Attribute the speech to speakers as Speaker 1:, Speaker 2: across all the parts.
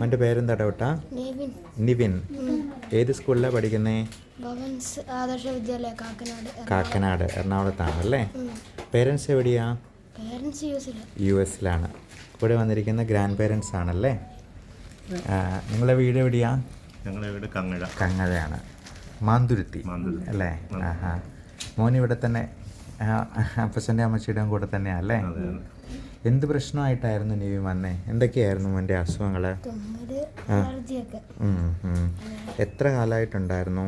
Speaker 1: അവന്റെ പേരെന്താ ഡോട്ട
Speaker 2: നിവിൻ.
Speaker 1: നിവിൻ. ഏത് സ്കൂളിലാണ് പഠിക്കുന്നേ?
Speaker 2: ആദർശ വിദ്യാലയ കാക്കനാട്
Speaker 1: കാക്കനാട് എറണാകുളത്താണ് അല്ലേ പേരൻസ് എവിടെയാ? യു എസിലാണ്. ഇവിടെ വന്നിരിക്കുന്ന ഗ്രാൻഡ് പേരൻസ് ആണല്ലേ? നിങ്ങളെ വീട് എവിടെയാ?
Speaker 3: ഞങ്ങളുടെ വീട് കങ്ങഴ.
Speaker 1: കങ്ങഴയാണ്. മാന്തുരുത്തി. അല്ലേ? ആഹാ. മോൻ ഇവിടെ തന്നെ അപ്പച്ചന്റെ അമ്മച്ചിയുടെയും കൂടെ തന്നെയാണ് അല്ലേ? എന്ത് പ്രശ്നമായിട്ടായിരുന്നു നീ വന്നേ? എന്തൊക്കെയായിരുന്നു മോന്റെ അസുഖങ്ങൾ എത്ര കാലമായിട്ടുണ്ടായിരുന്നു.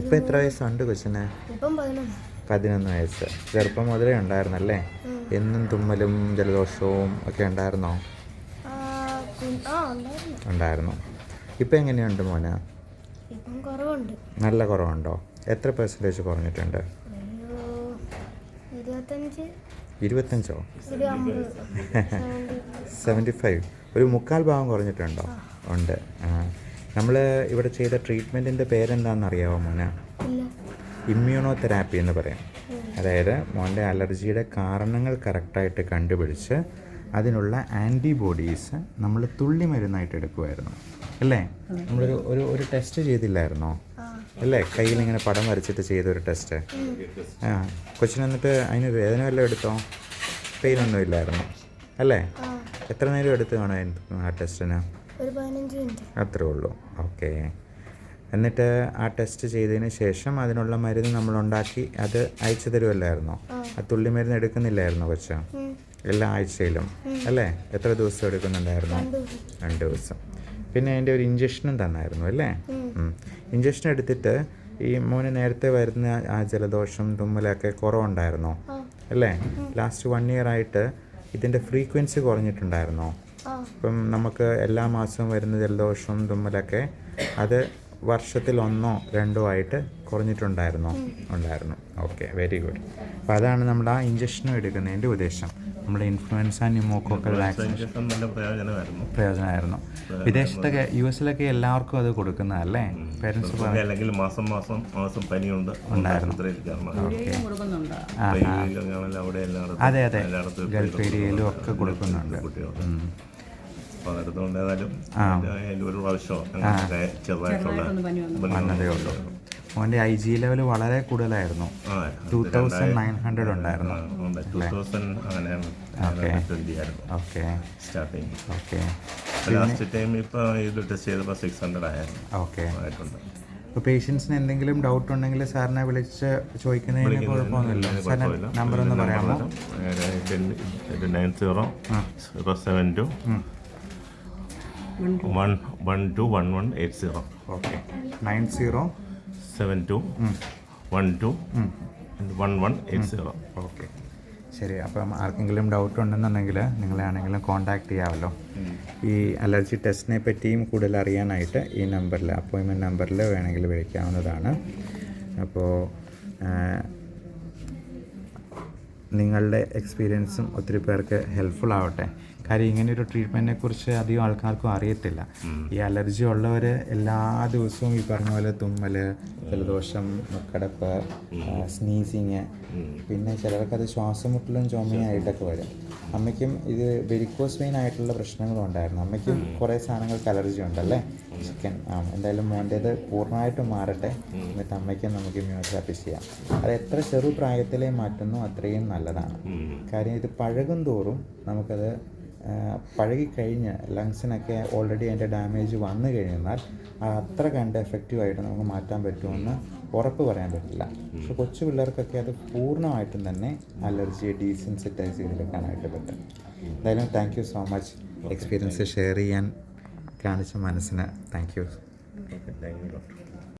Speaker 1: ഇപ്പം എത്ര വയസ്സുണ്ട് കൊച്ചിന്?
Speaker 2: പതിനൊന്ന്.
Speaker 1: വയസ്സ്. ചെറുപ്പം മുതലേ ഉണ്ടായിരുന്നല്ലേ? എന്നും തുമ്മലും ജലദോഷവും ഒക്കെ ഉണ്ടായിരുന്നോ?
Speaker 2: ഉണ്ടായിരുന്നു.
Speaker 1: ഇപ്പൊ എങ്ങനെയുണ്ട് മോന്? നല്ല കുറവുണ്ടോ? എത്ര പെർസെന്റേജ് കുറഞ്ഞിട്ടുണ്ട്?
Speaker 2: ഇരുപത്തഞ്ച്.
Speaker 1: Seventy five. ഒരു മുക്കാൽ ഭാഗം കുറഞ്ഞിട്ടുണ്ടോ? ഉണ്ട്. നമ്മൾ ഇവിടെ ചെയ്ത ട്രീറ്റ്മെന്റിന്റെ പേരെന്താണെന്ന് അറിയാമോ മോന്? ഇമ്മ്യൂണോ തെറാപ്പി എന്ന് പറയാം. അതായത് മോന്റെ അലർജിയുടെ കാരണങ്ങൾ കറക്റ്റായിട്ട് കണ്ടുപിടിച്ച് അതിനുള്ള ആന്റിബോഡീസ് നമ്മൾ തുള്ളി മരുന്നായിട്ട് എടുക്കുമായിരുന്നു അല്ലേ നമ്മളൊരു ഒരു ഒരു ടെസ്റ്റ് ചെയ്തില്ലായിരുന്നോ? അല്ലേ? കയ്യിൽ ഇങ്ങനെ പടം വരച്ചിട്ട് ചെയ്തൊരു ടെസ്റ്റ് ആ കൊച്ചിന് എന്നിട്ട് അതിന് വേദന വല്ലതും എടുത്തോ? പെയിനൊന്നും ഇല്ലായിരുന്നു. അല്ലേ? എത്ര നേരം എടുത്തു കാണും ആ ടെസ്റ്റിന് അത്രേ ഉള്ളൂ. ഓക്കെ എന്നിട്ട് ആ ടെസ്റ്റ് ചെയ്തതിന് ശേഷം അതിനുള്ള മരുന്ന് നമ്മൾ ഉണ്ടാക്കി അത് അയച്ചു തരുമല്ലായിരുന്നോ ആ. തുള്ളി മരുന്ന് എടുക്കുന്നില്ലായിരുന്നോ കൊച്ച. എല്ലാ ആഴ്ചയിലും. അല്ലേ? എത്ര ദിവസം എടുക്കുന്നുണ്ടായിരുന്നു?
Speaker 2: രണ്ട് ദിവസം.
Speaker 1: പിന്നെ അതിന്റെ ഒരു ഇഞ്ചക്ഷനും തന്നായിരുന്നു അല്ലേ? ഇഞ്ചക്ഷൻ എടുത്തിട്ട് ഈ മോന് നേരത്തെ വരുന്ന ആ ജലദോഷം തുമ്മലൊക്കെ കുറവുണ്ടായിരുന്നോ? അല്ലേ? ലാസ്റ്റ് വൺ ഇയർ ആയിട്ട് ഇതിന്റെ ഫ്രീക്വൻസി കുറഞ്ഞിട്ടുണ്ടായിരുന്നോ? ഇപ്പം നമുക്ക് എല്ലാ മാസവും വരുന്ന ജലദോഷവും തുമ്മലൊക്കെ അത് വർഷത്തിൽ ഒന്നോ രണ്ടോ ആയിട്ട് കുറഞ്ഞിട്ടുണ്ടായിരുന്നോ? ഉണ്ടായിരുന്നു. ഓക്കെ വെരി ഗുഡ് അപ്പോൾ അതാണ് നമ്മൾ ആ ഇഞ്ചക്ഷനും എടുക്കുന്നതിന്റെ ഉദ്ദേശം. നമ്മുടെ ഇൻഫ്ലുവൻസ ന്യൂമോക്കോക്കൽ
Speaker 3: വാക്സിനേഷൻ പ്രയോജനമായിരുന്നു.
Speaker 1: പ്രയോജനമായിരുന്നു. വിദേശത്തൊക്കെ യു എസിലൊക്കെ എല്ലാവർക്കും അത് കൊടുക്കുന്നതല്ലേ? പേരൻസ്
Speaker 3: അല്ലെങ്കിൽ മാസം മാസം മാസം പനിയുണ്ട്. ഉണ്ടായിരുന്നു.
Speaker 1: അതെ അതെ. ഗൾഫ് ഏരിയയിലും ഒക്കെ കൊടുക്കുന്നുണ്ട്. ആ.
Speaker 3: ഒരു പ്രാവശ്യം ചെറുതായിട്ടുള്ള
Speaker 1: വന്നതേ ഉള്ളൂ. മോന്റെ ഐ ജി ലെവൽ വളരെ കൂടുതലായിരുന്നു. ടു തൗസൻഡ് നയൻ ഹൺഡ്രഡ് ഉണ്ടായിരുന്നു. ഓക്കെ.
Speaker 3: ലാസ്റ്റ് ടൈം ഇപ്പോൾ ഇത് ടെസ്റ്റ് ചെയ്തപ്പോൾ സിക്സ് ഹൺഡ്രഡ് ആയിരുന്നു.
Speaker 1: ഓക്കെ.
Speaker 3: ആയിട്ടുണ്ട്.
Speaker 1: ഇപ്പോൾ പേഷ്യൻസിന് എന്തെങ്കിലും ഡൗട്ട് ഉണ്ടെങ്കിൽ സാറിനെ വിളിച്ച് ചോദിക്കുന്നതിന് കുഴപ്പമൊന്നുമില്ല. നമ്പർ ഒന്ന് പറയാമോ?
Speaker 3: Nine zero zero seven two one one two one one eight zero
Speaker 1: okay. Nine zero
Speaker 3: seven two one two one one eight zero
Speaker 1: okay ശരി അപ്പം ആർക്കെങ്കിലും ഡൗട്ട് ഉണ്ടെന്നുണ്ടെങ്കിൽ നിങ്ങളാണെങ്കിലും കോൺടാക്ട് ചെയ്യാമല്ലോ. ഈ അലർജി ടെസ്റ്റിനെ പറ്റിയും കൂടുതൽ അറിയാനായിട്ട് ഈ നമ്പറിൽ അപ്പോയിൻമെന്റ് നമ്പറിൽ വേണമെങ്കിൽ വിളിക്കാവുന്നതാണ്. അപ്പോൾ നിങ്ങളുടെ എക്സ്പീരിയൻസും ഒത്തിരി പേർക്ക് ഹെൽപ്ഫുൾ ആവട്ടെ. കാര്യം ഇങ്ങനെ ഒരു ട്രീറ്റ്മെന്റിനെ കുറിച്ച് അധികം ആൾക്കാർക്കും അറിയത്തില്ല. ഈ അലർജി ഉള്ളവർ എല്ലാ ദിവസവും ഈ പറഞ്ഞ പോലെ തുമ്മൽ ജലദോഷം മുക്കടപ്പ് സ്നീസിങ് പിന്നെ ചിലർക്കത് ശ്വാസമുട്ടലും ചുമയായിട്ടൊക്കെ വരും. അമ്മയ്ക്കും ഇത് വെരിക്കോസ് വെയിൻ ആയിട്ടുള്ള പ്രശ്നങ്ങളും ഉണ്ടായിരുന്നു. അമ്മയ്ക്കും കുറേ സാധനങ്ങൾക്ക് അലർജി ഉണ്ടല്ലേ? ചിക്കൻ ആ എന്തായാലും മോന്റേത് പൂർണമായിട്ടും മാറട്ടെ. എന്നിട്ട് അമ്മയ്ക്കും നമുക്ക് ഇമ്മ്യൂണോതെറാപ്പി ചെയ്യാം. അത് എത്ര ചെറു പ്രായത്തിലേ മാറ്റുന്നു അത്രയും നല്ലതാണ്. കാര്യം ഇത് പഴകും തോറും നമുക്കത് പഴകിക്കഴിഞ്ഞ് ലങ്സിനൊക്കെ ഓൾറെഡി അതിന്റെ ഡാമേജ് വന്നു കഴിഞ്ഞാൽ അത് അത്ര കണ്ട് എഫക്റ്റീവായിട്ട് നമുക്ക് മാറ്റാൻ പറ്റുമെന്ന് ഉറപ്പ് പറയാൻ പറ്റില്ല. പക്ഷെ കൊച്ചു പിള്ളേർക്കൊക്കെ അത് പൂർണമായിട്ടും തന്നെ അലർജിയെ ഡീസെൻസിറ്റൈസ് ചെയ്തെടുക്കാനായിട്ട് പറ്റും. എന്തായാലും thank you so much experience share ചെയ്യാൻ കാണിച്ച മനസ്സിന് thank you
Speaker 3: thank you doctor